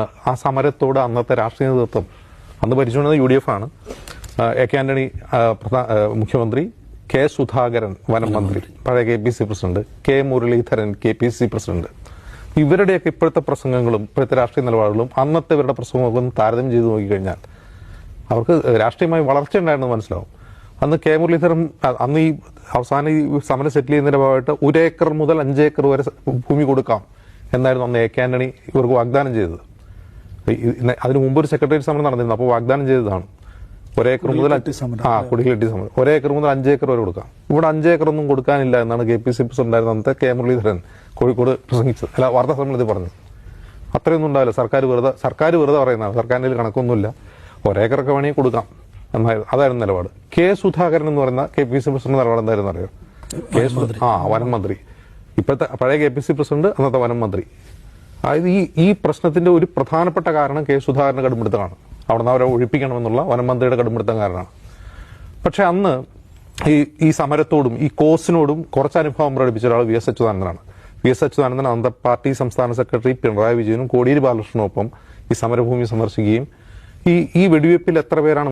ആ സമരത്തോട് അന്നത്തെ രാഷ്ട്രീയ നേതൃത്വം അന്ന് ഭരിച്ചുകൊണ്ടിരുന്നത് യു ഡി എഫ് ആണ് എ കെ ആന്റണി മുഖ്യമന്ത്രി കെ സുധാകരൻ വനം മന്ത്രി പഴയ K P C president K Muraleedharan K P C president. ഇവരുടെയൊക്കെ ഇപ്പോഴത്തെ പ്രസംഗങ്ങളും ഇപ്പോഴത്തെ രാഷ്ട്രീയ നിലപാടുകളും അന്നത്തെ ഇവരുടെ ഒന്ന് താരതമ്യം ചെയ്ത് നോക്കിക്കഴിഞ്ഞാൽ അവർക്ക് രാഷ്ട്രീയമായി വളർച്ച ഉണ്ടായിരുന്നു മനസ്സിലാവും. അന്ന് കെ മുരളീധരൻ അന്ന് ഈ അവസാനം ഈ സമരം സെറ്റിൽ ചെയ്യുന്നതിന്റെ ഭാഗമായിട്ട് ഒരു ഏക്കർ മുതൽ അഞ്ചേക്കർ വരെ ഭൂമി കൊടുക്കാം എന്നായിരുന്നു അന്ന് എ കെ ആന്റണി ഇവർക്ക് വാഗ്ദാനം ചെയ്തത്. അതിനു മുമ്പ് ഒരു സെക്രട്ടേറിയറ്റ് സമരം നടന്നിരുന്നു. അപ്പോൾ വാഗ്ദാനം ചെയ്തതാണ്. ഒരേക്കർ മുതൽ ആ കുടിലെട്ടി സമരം. ഒരേക്കർ മുതൽ അഞ്ച് ഏക്കർ വരെ കൊടുക്കാം. ഇവിടെ അഞ്ച് ഏക്കർ ഒന്നും കൊടുക്കാനില്ല എന്നാണ് കെ പി സി പ്രസിഡന്റ് ആയിരുന്ന അന്നത്തെ കെ മുരളീധരൻ കോഴിക്കോട് പ്രസംഗിച്ചത്. അല്ല വാർത്താ സമ്മേളനത്തിൽ പറഞ്ഞത്. അത്രയൊന്നും ഉണ്ടാവില്ല. സർക്കാർ വെറുതെ സർക്കാർ വെറുതെ പറയുന്നതാണ്. സർക്കാരിന്റെ കയ്യിൽ കണക്കൊന്നുമില്ല. ഒരേക്കറൊക്കെ വേണമെങ്കിൽ കൊടുക്കാം. എന്നായിരുന്നു അതായിരുന്നു നിലപാട്. കെ സുധാകരൻ എന്ന് പറയുന്ന കെ പി സി പ്രസിഡന്റ് നിലപാട് എന്തായിരുന്നു അറിയോ? കെ ആ വനം മന്ത്രി. ഇപ്പോഴത്തെ പഴയ കെ പി സി പ്രസിഡന്റ് അന്നത്തെ വനം മന്ത്രി. അതായത് ഈ ഈ പ്രശ്നത്തിന്റെ ഒരു പ്രധാനപ്പെട്ട കാരണം കെ സുധാകരന്റെ കടുംപിടുത്തമാണ്. അവിടുന്ന് അവരെ ഒഴിപ്പിക്കണമെന്നുള്ള വനം മന്ത്രിയുടെ കടുംപിടുത്തം കാരണമാണ്. പക്ഷെ അന്ന് ഈ ഈ സമരത്തോടും ഈ കോസിനോടും കുറച്ച് അനുഭവം പ്രകടിപ്പിച്ച ഒരാൾ വി എസ് അച്യുതാനന്ദനാണ്. വി എസ് അച്യുതാനന്ദൻ അന്നത്തെ പാർട്ടി സംസ്ഥാന സെക്രട്ടറി പിണറായി വിജയനും കോടിയേരി ബാലകൃഷ്ണനൊപ്പം ഈ സമരഭൂമി സന്ദർശിക്കുകയും ഈ ഈ വെടിവെപ്പിൽ എത്ര പേരാണ്